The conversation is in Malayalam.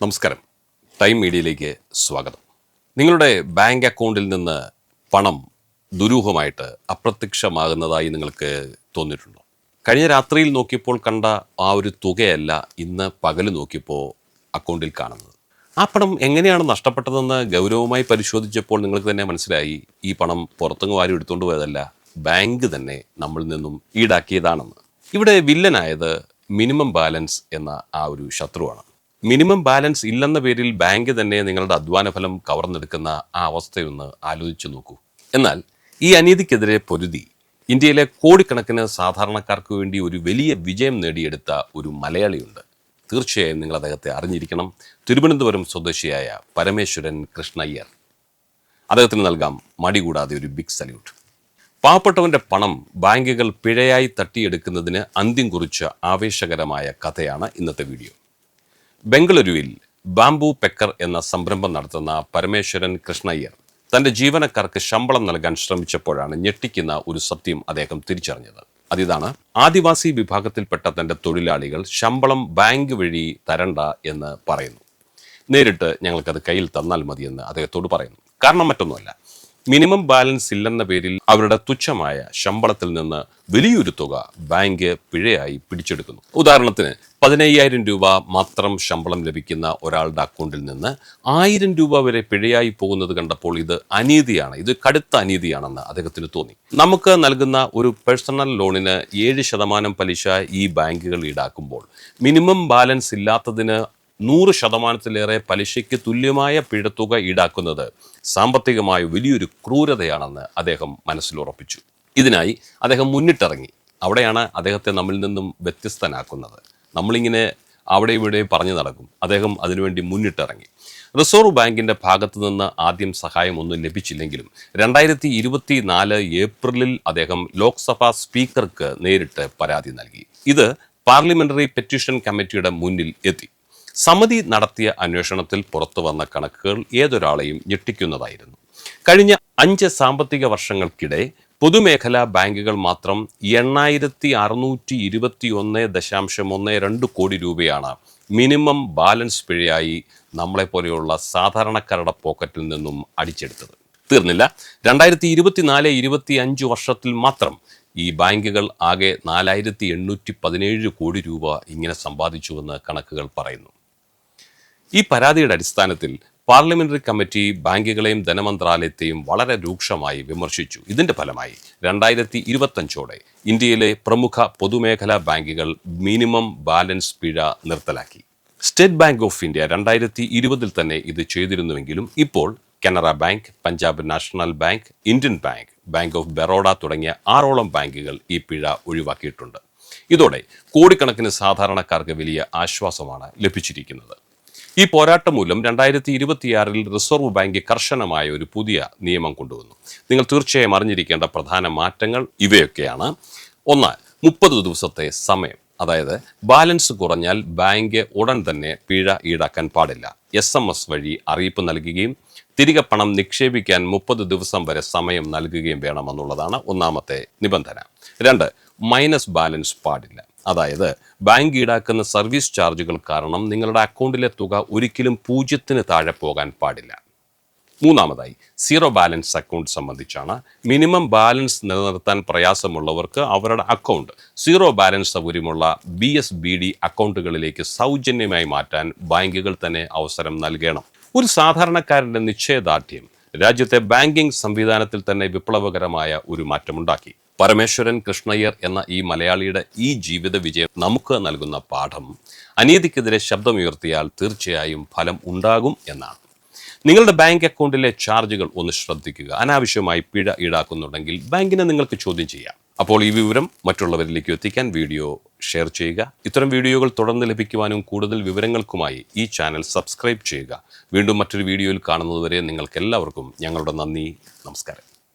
നമസ്കാരം. ടൈം മീഡിയയിലേക്ക് സ്വാഗതം. നിങ്ങളുടെ ബാങ്ക് അക്കൗണ്ടിൽ നിന്ന് പണം ദുരൂഹമായിട്ട് അപ്രത്യക്ഷമാകുന്നതായി നിങ്ങൾക്ക് തോന്നിയിട്ടുണ്ടോ? കഴിഞ്ഞ രാത്രിയിൽ നോക്കിയപ്പോൾ കണ്ട ആ ഒരു തുകയല്ല ഇന്ന് പകൽ നോക്കിയപ്പോൾ അക്കൗണ്ടിൽ കാണുന്നത്. ആ പണം എങ്ങനെയാണ് നഷ്ടപ്പെട്ടതെന്ന് ഗൗരവമായി പരിശോധിച്ചപ്പോൾ നിങ്ങൾക്ക് തന്നെ മനസ്സിലായി. ഈ പണം പുറത്തുനിന്ന് വാരി എടുത്തുകൊണ്ട് പോയതല്ല ബാങ്ക് തന്നെ നമ്മളിൽ നിന്നും ഈടാക്കിയതാണെന്ന്. ഇവിടെ വില്ലനായത് മിനിമം ബാലൻസ് എന്ന ആ ഒരു ശത്രുവാണ്. മിനിമം ബാലൻസ് ഇല്ലെന്ന പേരിൽ ബാങ്ക് തന്നെ നിങ്ങളുടെ അധ്വാന ഫലം കവർന്നെടുക്കുന്ന ആ അവസ്ഥയൊന്ന് ആലോചിച്ചു നോക്കൂ. എന്നാൽ ഈ അനീതിക്കെതിരെ പൊരുതി ഇന്ത്യയിലെ കോടിക്കണക്കിന് സാധാരണക്കാർക്ക് വേണ്ടി ഒരു വലിയ വിജയം നേടിയെടുത്ത ഒരു മലയാളിയുണ്ട്. തീർച്ചയായും നിങ്ങൾ അദ്ദേഹത്തെ അറിഞ്ഞിരിക്കണം. തിരുവനന്തപുരം സ്വദേശിയായ പരമേശ്വരൻ കൃഷ്ണയ്യർ. അദ്ദേഹത്തിന് നൽകാം മടി കൂടാതെ ഒരു ബിഗ് സല്യൂട്ട് പാവപ്പെട്ടവന്റെ പണം ബാങ്കുകൾ പിഴയായി തട്ടിയെടുക്കുന്നതിന് അന്ത്യം കുറിച്ച ആവേശകരമായ കഥയാണ് ഇന്നത്തെ വീഡിയോ ബംഗളൂരുവിൽ ബാംബു പെക്കർ എന്ന സംരംഭം നടത്തുന്ന പരമേശ്വരൻ കൃഷ്ണയ്യർ തന്റെ ജീവനക്കാർക്ക് ശമ്പളം നൽകാൻ ശ്രമിച്ചപ്പോഴാണ് ഞെട്ടിക്കുന്ന ഒരു സത്യം അദ്ദേഹം തിരിച്ചറിഞ്ഞത്. അതിതാണ് ആദിവാസി വിഭാഗത്തിൽപ്പെട്ട തന്റെ തൊഴിലാളികൾ ശമ്പളം ബാങ്ക് വഴി തരണ്ട എന്ന് പറയുന്നു. നേരിട്ട് ഞങ്ങൾക്കത് കയ്യിൽ തന്നാൽ മതിയെന്ന് അദ്ദേഹത്തോട് പറയുന്നു. കാരണം മറ്റൊന്നുമല്ല മിനിമം ബാലൻസ് ഇല്ലെന്ന പേരിൽ അവരുടെ തുച്ഛമായ ശമ്പളത്തിൽ നിന്ന് വലിയൊരു തുക ബാങ്ക് പിഴയായി പിടിച്ചെടുക്കുന്നു. ഉദാഹരണത്തിന് പതിനയ്യായിരം രൂപ മാത്രം ശമ്പളം ലഭിക്കുന്ന ഒരാളുടെ അക്കൗണ്ടിൽ നിന്ന് ആയിരം രൂപ വരെ പിഴയായി പോകുന്നത് കണ്ടപ്പോൾ ഇത് അനീതിയാണ്. ഇത് കടുത്ത അനീതിയാണെന്ന് അദ്ദേഹത്തിന് തോന്നി. നമുക്ക് നൽകുന്ന ഒരു പേഴ്സണൽ ലോണിന് ഏഴ് ശതമാനം പലിശ ഈ ബാങ്കുകൾ ഈടാക്കുമ്പോൾ മിനിമം ബാലൻസ് ഇല്ലാത്തതിന് നൂറ് ശതമാനത്തിലേറെ പലിശയ്ക്ക് തുല്യമായ പിഴത്തുക ഈടാക്കുന്നത് സാമ്പത്തികമായ വലിയൊരു ക്രൂരതയാണെന്ന് അദ്ദേഹം മനസ്സിലുറപ്പിച്ചു ഇതിനായി അദ്ദേഹം മുന്നിട്ടിറങ്ങി. അവിടെയാണ് അദ്ദേഹത്തെ നമ്മിൽ നിന്നും വ്യത്യസ്തനാക്കുന്നത്. നമ്മളിങ്ങനെ അവിടെ ഇവിടെ പറഞ്ഞു നടക്കും. അദ്ദേഹം അതിനുവേണ്ടി മുന്നിട്ടിറങ്ങി. റിസർവ് ബാങ്കിന്റെ ഭാഗത്തു നിന്ന് ആദ്യം സഹായമൊന്നും ലഭിച്ചില്ലെങ്കിലും രണ്ടായിരത്തി ഇരുപത്തി നാല് ഏപ്രിലിൽ അദ്ദേഹം ലോക്സഭാ സ്പീക്കർക്ക് നേരിട്ട് പരാതി നൽകി. ഇത് പാർലമെന്ററി പെറ്റീഷൻ കമ്മിറ്റിയുടെ മുന്നിൽ എത്തി. സമിതി നടത്തിയ അന്വേഷണത്തിൽ പുറത്തു വന്ന കണക്കുകൾ ഏതൊരാളെയും ഞെട്ടിക്കുന്നതായിരുന്നു. കഴിഞ്ഞ അഞ്ച് സാമ്പത്തിക വർഷങ്ങൾക്കിടെ പൊതുമേഖലാ ബാങ്കുകൾ മാത്രം എണ്ണായിരത്തി അറുന്നൂറ്റി ഇരുപത്തി ഒന്ന് ദശാംശം ഒന്ന് രണ്ട് കോടി രൂപയാണ് മിനിമം ബാലൻസ് പിഴയായി നമ്മളെപ്പോലെയുള്ള സാധാരണക്കാരുടെ പോക്കറ്റിൽ നിന്നും അടിച്ചെടുത്തത്. തീർന്നില്ല. രണ്ടായിരത്തി ഇരുപത്തിനാല് ഇരുപത്തി അഞ്ച് വർഷത്തിൽ മാത്രം ഈ ബാങ്കുകൾ ആകെ നാലായിരത്തി എണ്ണൂറ്റി പതിനേഴ് കോടി രൂപ ഇങ്ങനെ സമ്പാദിച്ചുവെന്ന് കണക്കുകൾ പറയുന്നു. ഈ പരാതിയുടെ അടിസ്ഥാനത്തിൽ പാർലമെന്ററി കമ്മിറ്റി ബാങ്കുകളെയും ധനമന്ത്രാലയത്തെയും വളരെ രൂക്ഷമായി വിമർശിച്ചു. ഇതിന്റെ ഫലമായി രണ്ടായിരത്തി ഇരുപത്തഞ്ചോടെ ഇന്ത്യയിലെ പ്രമുഖ പൊതുമേഖലാ ബാങ്കുകൾ മിനിമം ബാലൻസ് പിഴ നിർത്തലാക്കി. സ്റ്റേറ്റ് ബാങ്ക് ഓഫ് ഇന്ത്യ രണ്ടായിരത്തി ഇരുപതിൽ തന്നെ ഇത് ചെയ്തിരുന്നുവെങ്കിലും ഇപ്പോൾ Canara bank Punjab national bank Indian bank bank of Baroda തുടങ്ങിയ ആറോളം ബാങ്കുകൾ ഈ പിഴ ഒഴിവാക്കിയിട്ടുണ്ട്. ഇതോടെ കോടിക്കണക്കിന് സാധാരണക്കാർക്ക് വലിയ ആശ്വാസമാണ് ലഭിച്ചിരിക്കുന്നത്. ഈ പോരാട്ടം മൂലം രണ്ടായിരത്തി ഇരുപത്തിയാറിൽ റിസർവ് ബാങ്ക് കർശനമായ ഒരു പുതിയ നിയമം കൊണ്ടുവന്നു. നിങ്ങൾ തീർച്ചയായും അറിഞ്ഞിരിക്കേണ്ട പ്രധാന മാറ്റങ്ങൾ ഇവയൊക്കെയാണ്. ഒന്ന് മുപ്പത് ദിവസത്തെ സമയം. അതായത് ബാലൻസ് കുറഞ്ഞാൽ ബാങ്ക് ഉടൻ തന്നെ പിഴ ഈടാക്കാൻ പാടില്ല. എസ് എം എസ് വഴി അറിയിപ്പ് നൽകുകയും തിരികെ പണം നിക്ഷേപിക്കാൻ മുപ്പത് ദിവസം വരെ സമയം നൽകുകയും വേണമെന്നുള്ളതാണ് ഒന്നാമത്തെ നിബന്ധന. രണ്ട് മൈനസ് ബാലൻസ് പാടില്ല. അതായത് ബാങ്ക് ഈടാക്കുന്ന സർവീസ് ചാർജുകൾ കാരണം നിങ്ങളുടെ അക്കൗണ്ടിലെ തുക ഒരിക്കലും പൂജ്യത്തിന് താഴെ പോകാൻ പാടില്ല. മൂന്നാമതായി സീറോ ബാലൻസ് അക്കൗണ്ട് സംബന്ധിച്ചാണ് മിനിമം ബാലൻസ് നിലനിർത്താൻ പ്രയാസമുള്ളവർക്ക് അവരുടെ അക്കൗണ്ട് സീറോ ബാലൻസ് സൗകര്യമുള്ള ബി എസ് ബി ഡി അക്കൗണ്ടുകളിലേക്ക് സൗജന്യമായി മാറ്റാൻ ബാങ്കുകൾ തന്നെ അവസരം നൽകണം. ഒരു സാധാരണക്കാരന്റെ നിശ്ചയദാർഢ്യം രാജ്യത്തെ ബാങ്കിംഗ് സംവിധാനത്തിൽ തന്നെ വിപ്ലവകരമായ ഒരു മാറ്റമുണ്ടാക്കി. പരമേശ്വരൻ കൃഷ്ണയ്യർ എന്ന ഈ മലയാളിയുടെ ഈ ജീവിത വിജയം നമുക്ക് നൽകുന്ന പാഠം അനീതിക്കെതിരെ ശബ്ദമുയർത്തിയാൽ തീർച്ചയായും ഫലം ഉണ്ടാകും എന്നാണ്. നിങ്ങളുടെ ബാങ്ക് അക്കൗണ്ടിലെ ചാർജുകൾ ഒന്ന് ശ്രദ്ധിക്കുക. അനാവശ്യമായി പിഴ ഈടാക്കുന്നുണ്ടെങ്കിൽ ബാങ്കിനെ നിങ്ങൾക്ക് ചോദ്യം ചെയ്യാം. അപ്പോൾ ഈ വിവരം മറ്റുള്ളവരിലേക്ക് എത്തിക്കാൻ വീഡിയോ ഷെയർ ചെയ്യുക. ഇത്തരം വീഡിയോകൾ തുടർന്ന് ലഭിക്കുവാനും കൂടുതൽ വിവരങ്ങൾക്കുമായി ഈ ചാനൽ സബ്സ്ക്രൈബ് ചെയ്യുക. വീണ്ടും മറ്റൊരു വീഡിയോയിൽ കാണുന്നതുവരെ നിങ്ങൾക്ക് എല്ലാവർക്കും ഞങ്ങളുടെ നന്ദി. നമസ്കാരം.